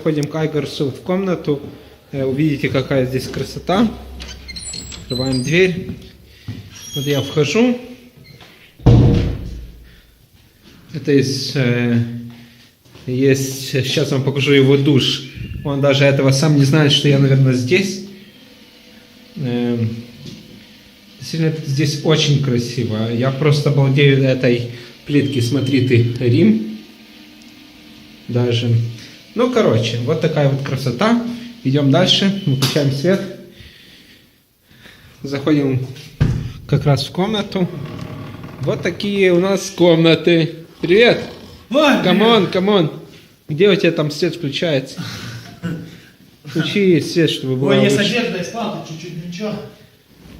Заходим к Айгарсу в комнату. Э, Увидите, какая здесь красота. Открываем дверь. Вот я вхожу. Это из, э, есть, сейчас вам покажу его душ. Он даже этого сам не знает, что я, наверное, здесь. Эм, Действительно, здесь очень красиво. Я просто обалдею этой плитки. Смотри ты, Рим. Даже. Ну, короче, вот такая вот красота. Идем дальше, выключаем свет. Заходим как раз в комнату. Вот такие у нас комнаты. Привет! Камон, камон. Где у тебя там свет включается? Включи свет, чтобы было Ой, с лучше. одеждой спал, тут чуть-чуть ничего.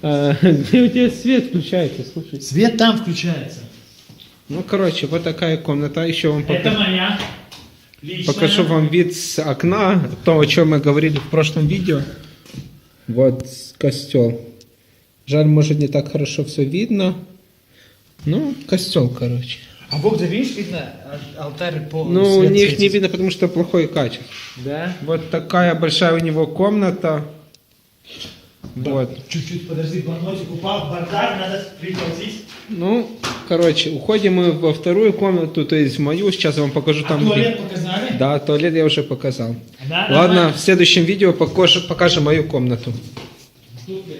А, Где у тебя свет включается, слушай? Свет там включается. Ну, короче, вот такая комната. Еще вам Это пока- моя. Покажу вам вид с окна, то, о чем мы говорили в прошлом видео. Вот костел. Жаль, может, не так хорошо все видно. Ну, костел, короче. А Бог, да видишь, видно алтарь по Ну, у них не видно, потому что плохое качество. Да? Вот такая большая у него комната. Вот. Чуть-чуть подожди, блокнотик упал бардак, надо прихватить. Ну, короче, уходим мы во вторую комнату, то есть в мою. Сейчас я вам покажу а там. Туалет где... показали? Да, туалет я уже показал. Да, Ладно, давай. в следующем видео покажем, покажем мою комнату. Супер.